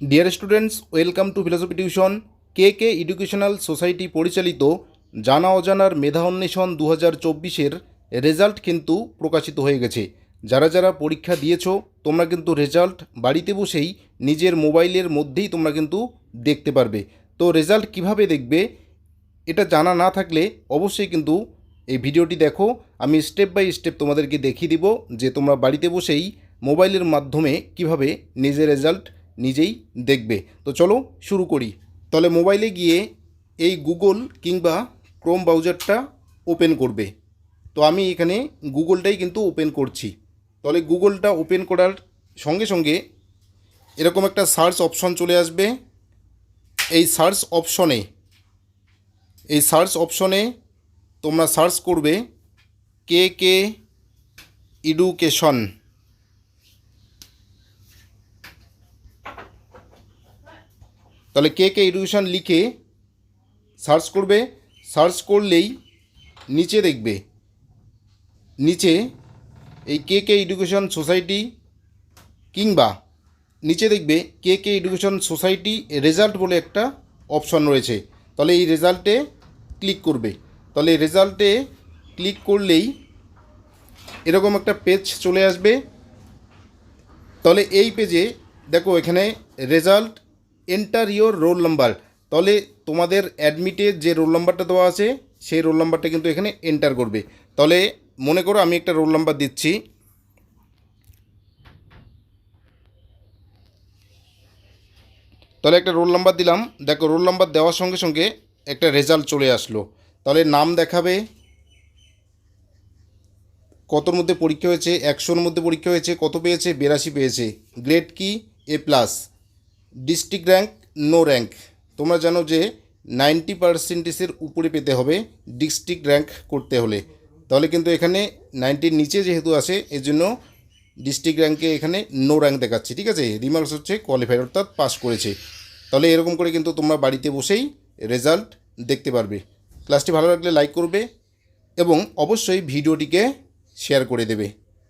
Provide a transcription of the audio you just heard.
Dear students welcome to philosophy tuition K K educational society পরিচালিত জানা অজানার মেধা অন্বেষণ দু হাজার চব্বিশের রেজাল্ট কিন্তু প্রকাশিত হয়ে গেছে। যারা যারা পরীক্ষা দিয়েছ, তোমরা কিন্তু রেজাল্ট বাড়িতে বসেই নিজের মোবাইলের মধ্যেই তোমরা কিন্তু দেখতে পারবে। তো রেজাল্ট কীভাবে দেখবে, এটা জানা না থাকলে অবশ্যই কিন্তু এই ভিডিওটি দেখো। আমি স্টেপ বাই স্টেপ তোমাদেরকে দেখিয়ে দিব যে তোমরা বাড়িতে বসেই মোবাইলের মাধ্যমে কীভাবে নিজের রেজাল্ট নিজেই দেখবে। তো চলো শুরু করি। তাহলে মোবাইলে গিয়ে এই গুগল কিংবা ক্রোম ব্রাউজারটা ওপেন করবে। তো আমি এখানে গুগলটাই কিন্তু ওপেন করছি। তাহলে গুগলটা ওপেন করার সঙ্গে সঙ্গে এরকম একটা সার্চ অপশন চলে আসবে। এই সার্চ অপশনে এই সার্চ অপশনে তোমরা সার্চ করবে কে কে এডুকেশন তাহলে কে কে এডুকেশন লিখে সার্চ করবে? সার্চ করলেই নিচে দেখবে। নিচে এই কে কে এডুকেশন সোসাইটি কিংবা নিচে দেখবে K K education society result বলে একটা অপশন রয়েছে। তাহলে এই রেজাল্টে ক্লিক করবে। তাহলে রেজাল্টে ক্লিক করলেই এরকম একটা পেজ চলে আসবে। তাহলে এই পেজে দেখো এখানে result enter your roll number তাহলে তোমাদের অ্যাডমিটে যে রোল নাম্বারটা দেওয়া আছে, সেই রোল নাম্বারটা কিন্তু এখানে এন্টার করবে। তাহলে মনে করো আমি একটা রোল নাম্বার দিচ্ছি। তাহলে একটা রোল নাম্বার দিলাম। দেখো রোল নাম্বার দেওয়ার সঙ্গে সঙ্গে একটা রেজাল্ট চলে আসলো। তাহলে নাম দেখাবে। কতর মধ্যে পরীক্ষা হয়েছে? একশোর মধ্যে পরীক্ষা হয়েছে। কত পেয়েছে? বিরাশি পেয়েছে। গ্রেড কি? A plus district rank, no rank. তোমরা জানো যে নাইনটি পার্সেন্টেজের উপরে পেতে হবে ডিস্ট্রিক্ট র্যাঙ্ক করতে হলে। তাহলে কিন্তু এখানে নাইনটির নিচে যেহেতু আসে এর জন্য ডিস্ট্রিক্ট র্যাঙ্কে এখানে নো র্যাঙ্ক দেখাচ্ছে, ঠিক আছে? রিমার্কস হচ্ছে কোয়ালিফাইড অর্থাৎ পাস করেছে। তাহলে এরকম করে কিন্তু তোমরা বাড়িতে বসেই রেজাল্ট দেখতে পারবে। ক্লাসটি ভালো লাগলে লাইক করবে এবং অবশ্যই ভিডিওটিকে শেয়ার করে দেবে।